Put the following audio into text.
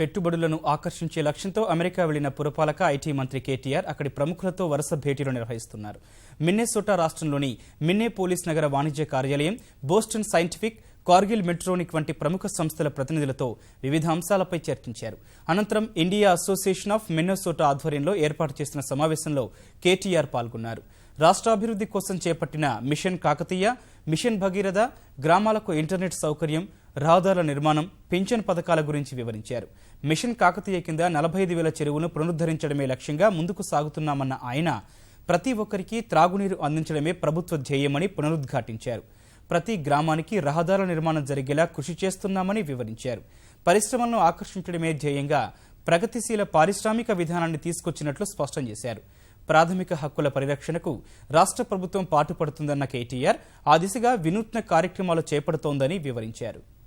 పెట్టుబడులను ఆకర్షించే లక్ష్యంతో అమెరికా వెళ్ళిన పురపాలక ఐటీ మంత్రి కేటీఆర్ అక్కడి ప్రముఖులతో వరుస భేటీలు నిర్వహిస్తున్నారు. మిన్నెసోటా రాష్ట్రంలోని మిన్నే పోలీస్ నగర వాణిజ్య కార్యాలయం బోస్టన్ సైంటిఫిక్ కార్గిల్ మెట్రోనిక్ వంటి ప్రముఖ సంస్థల ప్రతినిధులతో వివిధ అంశాలపై చర్చించారు. అనంతరం ఇండియా అసోసియేషన్ ఆఫ్ మిన్నెసోటా ఆధ్వర్యంలో ఏర్పాటు చేసిన సమావేశంలో కేటీఆర్ పాల్గొన్నారు. రాష్ట్రాభివృద్ధి కోసం చేపట్టిన మిషన్ కాకతీయ మిషన్ భగీరథ గ్రామాలకు ఇంటర్నెట్ సౌకర్యం రహదారుల నిర్మాణం పింఛన్ పథకాల గురించి వివరించారు. మిషన్ కాకతీయ కింద నలభై ఐదు వేల చెరువును పునరుద్ధరించడమే లక్ష్యంగా ముందుకు సాగుతున్నామన్న ఆయన ప్రతి ఒక్కరికి త్రాగునీరు అందించడమే ప్రభుత్వ ధ్యేయమని పునరుద్ఘాటించారు. ప్రతి గ్రామానికి రహదారుల నిర్మాణం జరిగేలా కృషి చేస్తున్నామని వివరించారు. పరిశ్రమలను ఆకర్షించడమే ధ్యేయంగా ప్రగతిశీల పారిశ్రామిక విధానాన్ని తీసుకొచ్చినట్లు స్పష్టం చేశారు. ప్రాథమిక హక్కుల పరిరక్షణకు రాష్ట్ర ప్రభుత్వం పాటుపడుతుందన్న కేటీఆర్ ఆ దిశగా వినూత్న కార్యక్రమాలు చేపడుతోందని వివరించారు.